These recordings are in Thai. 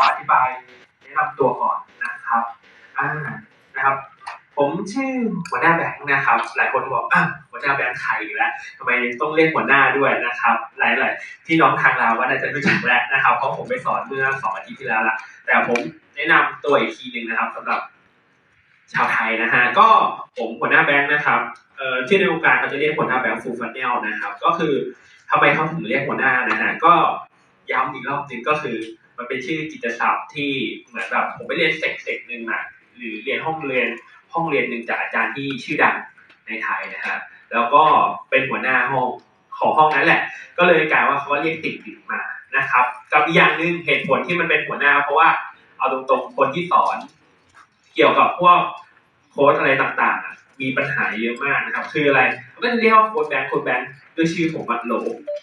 ออธิบายแนะนำตัวก่อนนะครับอ่านะครับ ผมชื่อหัวหน้าแบงค์นะครับ หลายคนบอกอะหัวหน้าแบงค์ใครอีกแล้วทำไมต้องเรียกหัวหน้าด้วยนะครับ หลายๆพี่น้องทางเราวว่าน่าจะรู้จักแล้วนะครับ เพราะผมไปสอนเมื่อสองอาทิตย์ที่แล้วละแต่ผมแนะนำตัวอีกทีหนึ่งนะครับสำหรับชาวไทยนะฮะก็ผมหัวหน้าแบงค์นะครับเอ่อที่ในวงการเขาจะเรียกหัวหน้าแบงค์ฟูลฟันเนลนะครับ ก็คือทำไมเขาถึงเรียกหัวหน้านะฮะก็ย้ำอีกรอบหนึงก็คือ มันเป็นชื่อกิตศัพท์ที่เหมือนแบบผมไปเรียนเซกเซกหนึ่งมาหรือเรียนห้องเรียนห้องเรียนหนึ่งจากอาจารย์ที่ชื่อดังในไทยนะฮะแล้วก็เป็นหัวหน้าห้องของห้องนั้นแหละ ก็เลยกลายว่าเขาเรียกติดติดมานะครับ กับอีกอย่างหนึ่งเหตุผลที่มันเป็นหัวหน้า เพราะว่าเอาตรงๆคนที่สอน เกี่ยวกับพวกโค้ดอะไรต่างๆ มีปัญหาเยอะมากนะครับ คืออะไรก็จะเรียกว่าโค้ดแบงค์โค้ดแบงค์ด้วยชื่อผมอะโหล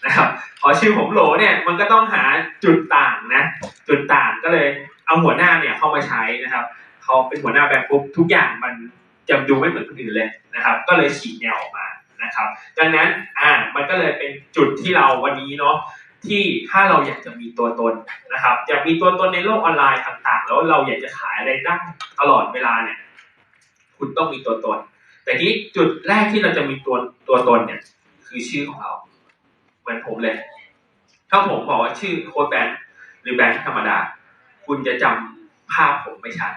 นะครับพอชื่อผมโหลเนี่ยมันก็ต้องหาจุดต่างนะจุดต่างก็เลยเอาหัวหน้าเนี่ยเข้ามาใช้นะครับเขาเป็นหัวหน้าแบงค์ปุ๊บทุกอย่างมันจะดูไม่เหมือนคนอื่นเลยนะครับ ก็เลยฉีกแนวออกมานะครับ ดังนั้นอ่ามันก็เลยเป็นจุดที่เราวันนี้เนาะที่ถ้าเราอยากจะมีตัวตนนะครับอยากมีตัวตนในโลกออนไลน์ต่างๆ แล้วเราอยากจะขายอะไรได้ตลอดเวลาเนี่ย คุณต้องมีตัวตน แต่ที่จุดแรกที่เราจะมีตัวตัวตนเนี่ย คือชื่อของเรา เหมือนผมเลย ถ้าผมบอกว่าชื่อโค้ดแบงค์หรือแบงค์ธรรมดา คุณจะจำภาพผมไม่ชัด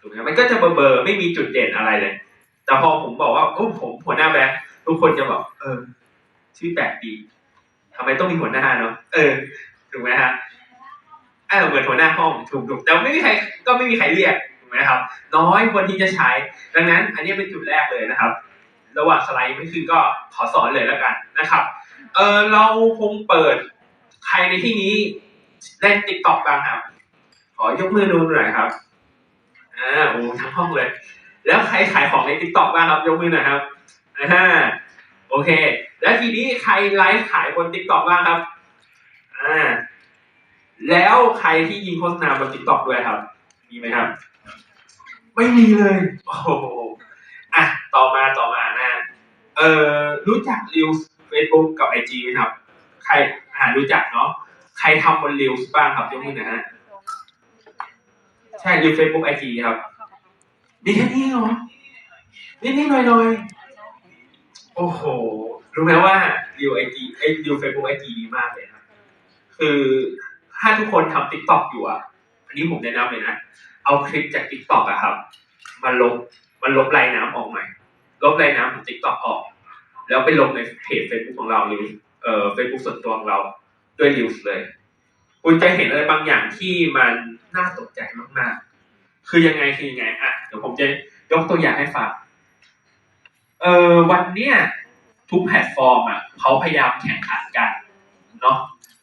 ถูกไหมมันก็จะเบลอๆไม่มีจุดเด่นอะไรเลย แต่พอผมบอกว่าโอ้ผมหัวหน้าแบงค์ทุกคนจะบอกเออ ชื่อแปลกดีทำไมต้องมีหัวหน้าเนาะเออถูกไหมฮะเออเหมือนหัวหน้าห้องถูกถูกแต่ไม่มีใครก็ไม่มีใครเรียก ถูกไหมครับ น้อยคนที่จะใช้ ดังนั้นอันนี้เป็นจุดแรกเลยนะครับ ระหว่างสไลด์ไม่ขึ้นก็ขอสอนเลยแล้วกันนะครับเออเราคงเปิดใครในที่นี้เล่นติ๊กต็อกบ้างครับ ขอยกมือดูหน่อยครับอ่าโอ้ทั้งห้องเลย แล้วใครขายของในติ๊กต็อกบ้างครับยกมือหน่อยครับอ่าโอเค แล้วทีนี้ใครไลฟ์ขายบนติ๊กต็อกบ้างครับอ่าแล้วใครที่ยิงโฆษณาบนติ๊กต็อกด้วยครับ มีไหมครับ ไม่มีเลย โอ้โหอะต่อมาต่อมานะเออรู้จัก Reels Facebook กับ IG ไหมครับ ใครอ่ารู้จักเนาะใครทำบน Reels บ้างครับยกมือหน่อยฮะใช่ Reels Facebook IG ครับมีแค่นี้เหรอนิดๆหน่อยๆโอ้โห รู้ไหมว่า Reels IG ไอ้ Reels Facebook IG ดีมากเลยครับคือถ้าทุกคนทำ TikTok อยู่อะ อันนี้ผมแนะนำเลยนะ เอาคลิปจาก TikTok อะครับมาลบมาลบลายน้ำออกใหม่ ลบลายน้ำของ TikTok ออก แล้วไปลงในเพจ Facebook ของเราหรือเอ่อ Facebook ส่วนตัวของเราด้วย Reels เลย คุณจะเห็นอะไรบางอย่างที่มันน่าตกใจมากๆ คือยังไงคือยังไงอะเดี๋ยวผมจะยกตัวอย่างให้ฟังเอ่อวันเนี้ยทุกแพลตฟอร์มอะเขาพยายามแข่งขันกันเนาะ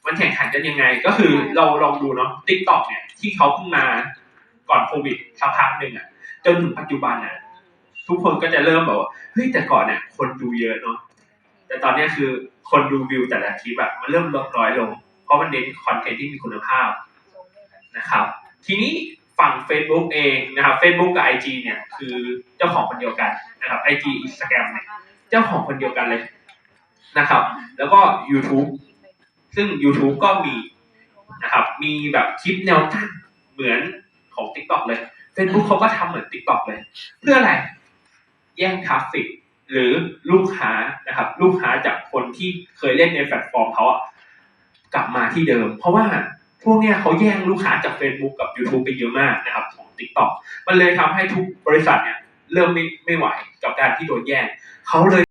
มันแข่งขันกันยังไง ก็คือเราลองดูเนาะ TikTok เนี่ยที่เขาเพิ่งมา ก่อนโควิดสักพักหนึ่งอะจนถึงปัจจุบันน่ะทุกคนก็จะเริ่มแบบว่าเฮ้ยแต่ก่อนเนี่ยคนดูเยอะเนาะแต่ตอนนี้คือคนดูวิวแต่ละคลิปอะมันเริ่มลดน้อยลง เพราะมันเน้นคอนเทนต์ที่มีคุณภาพนะครับ ทีนี้ฝั่ง Facebook เองนะครับ Facebook กับ IG เนี่ยคือเจ้าของคนเดียวกันนะครับ IG Instagram เนี่ยเจ้าของคนเดียวกันเลยนะครับ แล้วก็ YouTube ซึ่ง YouTube ก็มีนะครับ มีแบบคลิปแนวตั้งเหมือน ของ TikTok เลย Facebook เขาก็ทำเหมือน TikTok เลย เพื่ออะไร แย่งทราฟฟิกหรือลูกค้านะครับ ลูกค้าจากคนที่เคยเล่นในแพลตฟอร์มเขาอะกลับมาที่เดิม เพราะว่าพวกเนี้ยเขาแย่งลูกค้าจาก Facebook กับ YouTube ไปเยอะมากนะครับของ TikTok มันเลยทำให้ทุกบริษัทเนี่ยเริ่มไม่ไม่ไหวกับการที่โดนแย่งเขาเลย